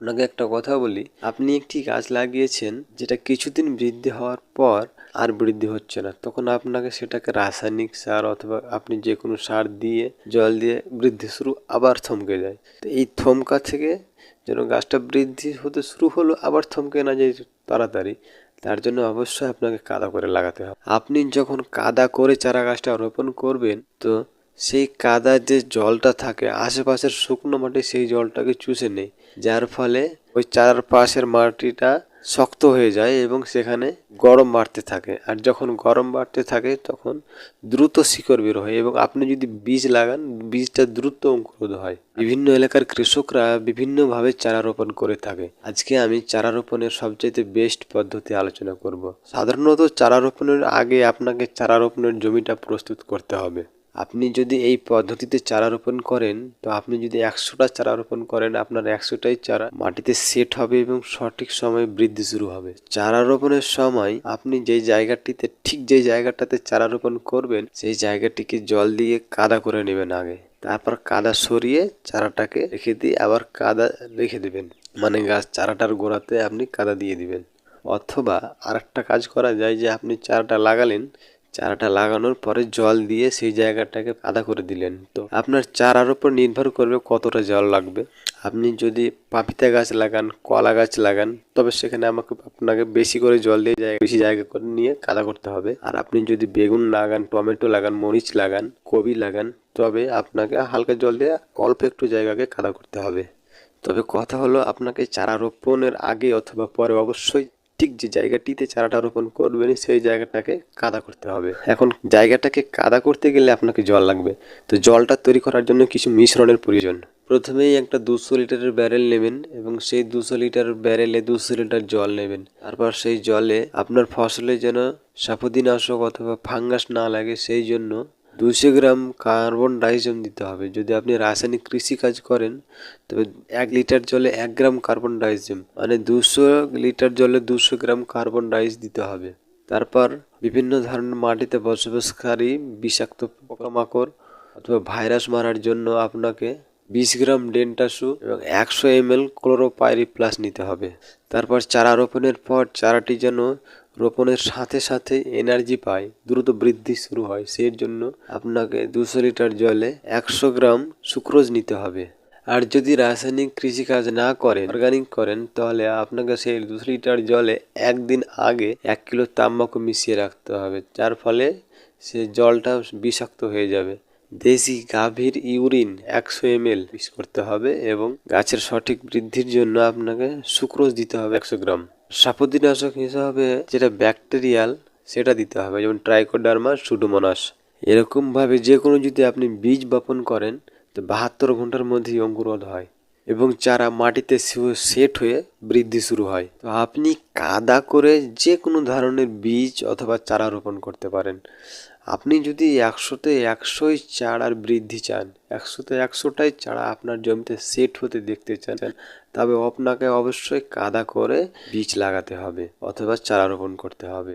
আপনাকে একটা কথা বলি। আপনি একটি গাছ লাগিয়েছেন, যেটা কিছুদিন বৃদ্ধি হওয়ার পর আর বৃদ্ধি হচ্ছে না। তখন আপনাকে সেটাকে রাসায়নিক সার অথবা আপনি যে কোনো সার দিয়ে, জল দিয়ে বৃদ্ধি শুরু আবার থমকে যায়। তো এই থমকা থেকে যেন গাছটা বৃদ্ধি হতে শুরু হলো, আবার থমকে না যায় তাড়াতাড়ি, তার জন্য অবশ্যই আপনাকে কাদা করে লাগাতে হবে। আপনি যখন কাদা করে চারা গাছটা রোপণ করবেন, তো সেই কাদার যে জলটা থাকে, আশেপাশের শুকনো মাটি সেই জলটাকে চুষে নেয়। যার ফলে ওই চারপাশের মাটিটা শক্ত হয়ে যায় এবং সেখানে গরম বাড়তে থাকে। আর যখন গরম বাড়তে থাকে, তখন দ্রুত শিকড় বের হয় এবং আপনি যদি বীজ লাগান, বীজটা দ্রুত অঙ্কুরোধ হয়। বিভিন্ন এলাকার কৃষকরা বিভিন্নভাবে চারা রোপণ করে থাকে। আজকে আমি চারা রোপণের সবচাইতে বেস্ট পদ্ধতি আলোচনা করব। সাধারণত চারা রোপণের আগে আপনাকে চারা রোপণের জমিটা প্রস্তুত করতে হবে। আপনি যদি এই পদ্ধতিতে চারা রোপণ করেন, তো আপনি যদি একশোটা চারা রোপণ করেন, আপনার একশোটাই চারা মাটিতে সেট হবে এবং সঠিক সময়ে বৃদ্ধি শুরু হবে। চারা রোপণের সময় আপনি যেই জায়গাটিতে, ঠিক যেই জায়গাটাতে চারা রোপণ করবেন, সেই জায়গাটিকে জল দিয়ে কাদা করে নেবেন আগে। তারপর কাদা সরিয়ে চারাটাকে রেখে দিয়ে আবার কাদা রেখে দেবেন। মানে গাছ, চারাটার গোড়াতে আপনি কাদা দিয়ে দিবেন। অথবা আরেকটা কাজ করা যায় যে আপনি চারাটা লাগালেন চারাটা লাগানোর পরে জল দিয়ে সেই জায়গাটাকে কাদা করে দিলেন। তো আপনার চারার উপর নির্ভর করবে কতটা জল লাগবে। আপনি যদি পাপিতা গাছ লাগান, কলা গাছ লাগান, তবে সেখানে আমাকে, আপনাকে বেশি করে জল দিয়ে জায়গা, বেশি জায়গা করে নিয়ে কাদা করতে হবে। আর আপনি যদি বেগুন লাগান, টমেটো লাগান, মরিচ লাগান কবি লাগান, তবে আপনাকে হালকা জল দিয়ে অল্প একটু জায়গাকে কাদা করতে হবে। তবে কথা হলো, আপনাকে চারা রোপণের আগে অথবা পরে অবশ্যই ঠিক যে জায়গাটিতে চারাটা রোপণ করবেন সেই জায়গাটাকে কাদা করতে হবে। এখন জায়গাটাকে কাদা করতে গেলে আপনাকে জল লাগবে। তো জলটা তৈরি করার জন্য কিছু মিশ্রণের প্রয়োজন। প্রথমেই একটা দুশো লিটারের ব্যারেল নেবেন এবং সেই দুশো লিটার ব্যারেলে দুশো লিটার জল নেবেন। তারপর সেই জলে আপনার ফসলে যেন সাপদিনাশক অথবা ফাঙ্গাস না লাগে, সেই জন্য দুশো গ্রাম কার্বন ডাইজম দিতে হবে। যদি আপনি রাসায়নিক কৃষি কাজ করেন, তবে এক লিটার জলে এক গ্রাম কার্বন ডাইজম মানে দুশো লিটার জলে দুশো গ্রাম কার্বন ডাইজ দিতে হবে। তারপর বিভিন্ন ধরনের মাটিতে বসবাসকারী বিষাক্ত পোকামাকড় অথবা ভাইরাস মারার জন্য আপনাকে বিশ গ্রাম ডেন্টাসু এবং একশো এম এল ক্লোরোপাইরি প্লাস নিতে হবে। তারপর চারা রোপণের পর চারাটি যেন রোপণের সাথে সাথে এনার্জি পায়, দ্রুত বৃদ্ধি শুরু হয়। সেই জন্য আপনাকে দুশো লিটার জলে একশো গ্রাম সুক্রোজ নিতে হবে। আর যদি রাসায়নিক কৃষিকাজ না করেন অর্গানিক করেন, তাহলে আপনাকে সেই দুশো লিটার জলে একদিন আগে এক কিলো তাম্বাকু মিশিয়ে রাখতে হবে। যার ফলে সে জলটা বিষাক্ত হয়ে যাবে। দেশি গাভীর ইউরিন একশো এম এল মিক্স করতে হবে এবং গাছের সঠিক বৃদ্ধির জন্য আপনাকে সুক্রোজ দিতে হবে একশো গ্রাম। সাপদিনাশক হিসাবে যেটা ব্যাকটেরিয়াল, সেটা দিতে হবে, যেমন ট্রাইকোডার্মা, সুডোমোনাস। এরকমভাবে যে কোনো যদি আপনি বীজ বপন করেন, তো বাহাত্তর ঘণ্টার মধ্যেই অঙ্কুরোধ হয়। এবং চারা মাটিতে সেট হয়ে বৃদ্ধি শুরু হয়। তো আপনি কাদা করে যে কোনো ধরনের বীজ অথবা চারা রোপণ করতে পারেন। আপনি যদি একশোতে একশোই চারার বৃদ্ধি চান, একশোতে একশোটাই চারা আপনার জমিতে সেট হতে দেখতে চান, তবে আপনাকে অবশ্যই কাদা করে বীজ লাগাতে হবে অথবা চারা রোপণ করতে হবে।